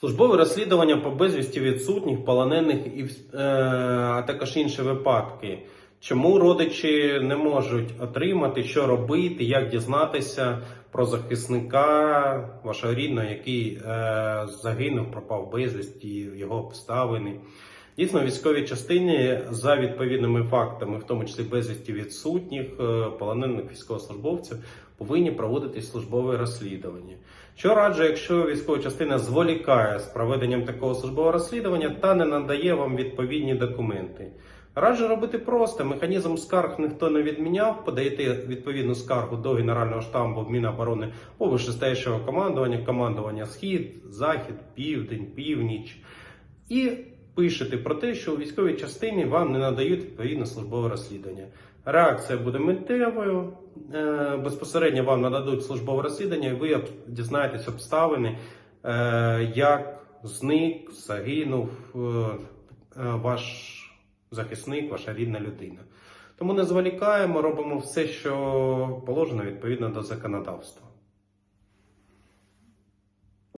Службове розслідування по безвісті відсутніх, полонених і е, а також інші випадки. Чому родичі не можуть отримати, що робити, як дізнатися про захисника вашого рідного, який е, загинув, пропав безвісті, його обставини? Дійсно, в військовій частині за відповідними фактами, в тому числі безвісті відсутніх, е, полонених військовослужбовців, повинні проводити службове розслідування. Що раджу, якщо військова частина зволікає з проведенням такого службового розслідування та не надає вам відповідні документи. Раджу робити просто. Механізм скарг ніхто не відміняв. Подаєте відповідну скаргу до Генерального штабу Міноборони або вищестоящого командування, командування Схід, Захід, Південь, Північ. І пишете про те, що у військовій частині вам не надають відповідне службове розслідування. Реакція буде миттєвою, е, безпосередньо вам нададуть службове розслідування, і ви дізнаєтесь обставини, е, як зник, загинув е, ваш захисник, ваша рідна людина. Тому не зволікаємо, робимо все, що положено відповідно до законодавства.